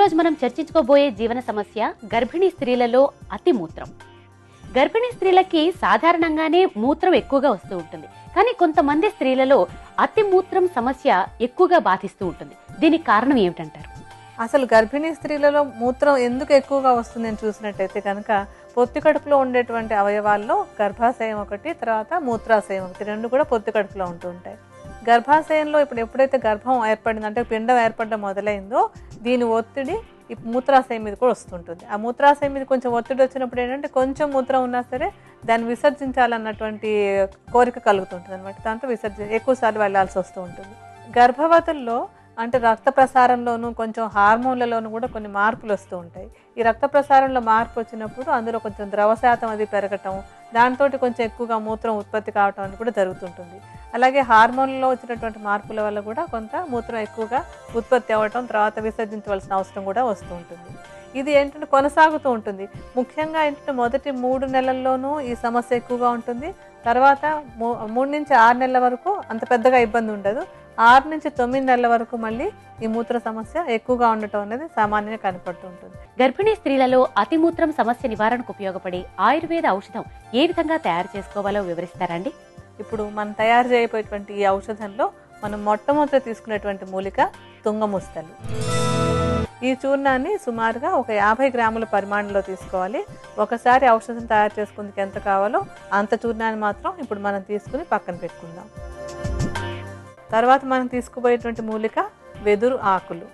ఈరోజు మనం చర్చించుకోబోయే జీవన సమస్య గర్భిణీ స్త్రీలలో అతి మూత్రం. గర్భిణీ స్త్రీలకి సాధారణంగానే మూత్రం ఎక్కువగా వస్తూ ఉంటుంది. కానీ కొంతమంది స్త్రీలలో అతి మూత్రం సమస్య ఎక్కువగా బాధిస్తూ ఉంటుంది. దీనికి కారణం ఏమిటంటారు? అసలు గర్భిణీ స్త్రీలలో మూత్రం ఎందుకు ఎక్కువగా వస్తుందని చూసినట్టయితే కనుక పొత్తి కడుపులో ఉండేటువంటి అవయవాల్లో గర్భాశయం ఒకటి తర్వాత మూత్రాశయం ఒకటి రెండు కూడా పొత్తి కడుపులో ఉంటూ ఉంటాయి. గర్భాశయంలో ఇప్పుడు ఎప్పుడైతే గర్భం ఏర్పడింది అంటే పిండం ఏర్పడడం మొదలైందో దీని ఒత్తిడి ఈ మూత్రాశయం మీద కూడా వస్తుంటుంది. ఆ మూత్రాశయం మీద కొంచెం ఒత్తిడి వచ్చినప్పుడు ఏంటంటే కొంచెం మూత్రం ఉన్నా సరే దాన్ని విసర్జించాలన్నటువంటి కోరిక కలుగుతుంటుంది అనమాట దాంతో విసర్జన ఎక్కువసార్లు వెళ్ళాల్సి వస్తూ ఉంటుంది. గర్భవతుల్లో అంటే రక్త ప్రసారంలోనూ కొంచెం హార్మోన్లలోనూ కూడా కొన్ని మార్పులు వస్తూ ఉంటాయి. ఈ రక్త ప్రసారంలో మార్పు వచ్చినప్పుడు అందులో కొంచెం ద్రవ శాతం అది పెరగటం దాంతో కొంచెం ఎక్కువగా మూత్రం ఉత్పత్తి కావటం అని కూడా జరుగుతుంటుంది. అలాగే హార్మోన్లలో వచ్చినటువంటి మార్పుల వల్ల కూడా కొంత మూత్రం ఎక్కువగా ఉత్పత్తి అవ్వటం తర్వాత విసర్జించవలసిన అవసరం కూడా వస్తూ ఉంటుంది. ఇది ఏంటంటే కొనసాగుతూ ఉంటుంది. ముఖ్యంగా ఏంటంటే మొదటి మూడు నెలల్లోనూ ఈ సమస్య ఎక్కువగా ఉంటుంది. తర్వాత మూ- మూడు నుంచి ఆరు నెలల వరకు అంత పెద్దగా ఇబ్బంది ఉండదు. ఆరు నుంచి తొమ్మిది నెలల వరకు మళ్ళీ ఈ మూత్ర సమస్య ఎక్కువగా ఉండటం అనేది సామాన్యంగా కనపడుతూ ఉంటుంది. గర్భిణీ స్త్రీలలో అతిమూత్రం సమస్య నివారణకు ఉపయోగపడే ఆయుర్వేద ఔషధం ఏ విధంగా తయారు చేసుకోవాలో వివరిస్తారండి ఇప్పుడు మనం తయారు చేయబోయేటువంటి ఈ ఔషధంలో మనం మొట్టమొదట తీసుకునేటువంటి మూలిక తుంగముస్తలు. ఈ చూర్ణాన్ని సుమారుగా ఒక యాభై గ్రాముల పరిమాణంలో తీసుకోవాలి. ఒకసారి ఔషధం తయారు చేసుకుందుకు ఎంత కావాలో అంత చూర్ణాన్ని మాత్రం ఇప్పుడు మనం తీసుకుని పక్కన పెట్టుకుందాం. తర్వాత మనం తీసుకుపోయేటువంటి మూలిక వెదురు ఆకులు.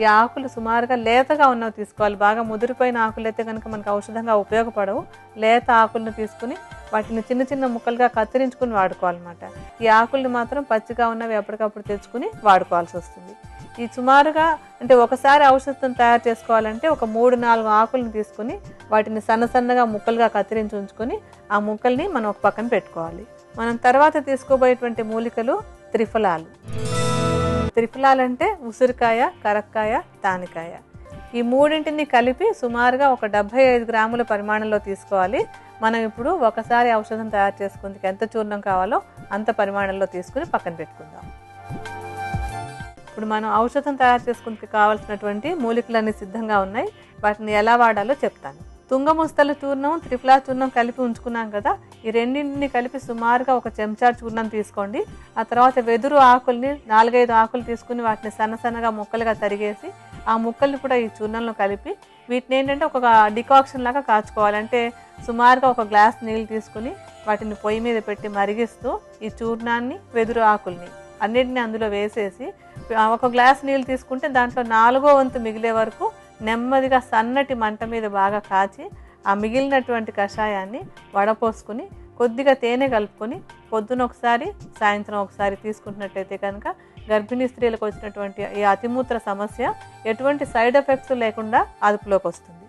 ఈ ఆకులు సుమారుగా లేతగా ఉన్నవి తీసుకోవాలి. బాగా ముదిరిపోయిన ఆకులు అయితే కనుక మనకు ఔషధంగా ఉపయోగపడవు. లేత ఆకులను తీసుకుని వాటిని చిన్న చిన్న ముక్కలుగా కత్తిరించుకుని వాడుకోవాలన్నమాట. ఈ ఆకుల్ని మాత్రం పచ్చిగా ఉన్నవి ఎప్పటికప్పుడు తెచ్చుకుని వాడుకోవాల్సి వస్తుంది. ఈ సుమారుగా అంటే ఒకసారి ఔషధం తయారు చేసుకోవాలంటే ఒక మూడు నాలుగు ఆకులను తీసుకుని వాటిని సన్న సన్నగా ముక్కలుగా కత్తిరించి ఉంచుకొని ఆ ముక్కల్ని మనం ఒక పక్కన పెట్టుకోవాలి. మనం తర్వాత తీసుకోబోయేటువంటి మూలికలు త్రిఫలాలు. త్రిఫలాలు అంటే ఉసిరికాయ కరక్కాయ తానికాయ. ఈ మూడింటిని కలిపి సుమారుగా ఒక డెబ్బై ఐదు గ్రాముల పరిమాణంలో తీసుకోవాలి. మనం ఇప్పుడు ఒకసారి ఔషధం తయారు చేసుకుందుకు ఎంత చూర్ణం కావాలో అంత పరిమాణంలో తీసుకుని పక్కన పెట్టుకుందాం. ఇప్పుడు మనం ఔషధం తయారు చేసుకుందుకు కావాల్సినటువంటి మూలికలన్నీ సిద్ధంగా ఉన్నాయి. వాటిని ఎలా వాడాలో చెప్తాను. తుంగముస్తల చూర్ణం త్రిఫలా చూర్ణం కలిపి ఉంచుకున్నాం కదా. ఈ రెండింటిని కలిపి సుమారుగా ఒక చెంచా చూర్ణం తీసుకోండి. ఆ తర్వాత వెదురు ఆకుల్ని నాలుగైదు ఆకులు తీసుకుని వాటిని సన్న సన్నగా ముక్కలుగా తరిగేసి ఆ ముక్కల్ని కూడా ఈ చూర్ణంలో కలిపి వీటిని ఏంటంటే ఒక డికాక్షన్ లాగా కాచుకోవాలంటే సుమారుగా ఒక గ్లాస్ నీళ్ళు తీసుకుని వాటిని పొయ్యి మీద పెట్టి మరిగిస్తూ ఈ చూర్ణాన్ని వెదురు ఆకుల్ని అన్నిటిని అందులో వేసేసి ఒక గ్లాస్ నీళ్ళు తీసుకుంటే దాంట్లో నాలుగో వంతు మిగిలే వరకు నెమ్మదిగా సన్నటి మంట మీద బాగా కాచి ఆ మిగిలినటువంటి కషాయాన్ని వడపోసుకుని కొద్దిగా తేనె కలుపుకొని పొద్దున ఒకసారి సాయంత్రం ఒకసారి తీసుకుంటున్నట్టయితే కనుక గర్భిణీ స్త్రీలకు వచ్చినటువంటి ఈ అతిమూత్ర సమస్య ఎటువంటి సైడ్ ఎఫెక్ట్స్ లేకుండా అదుపులోకి వస్తుంది.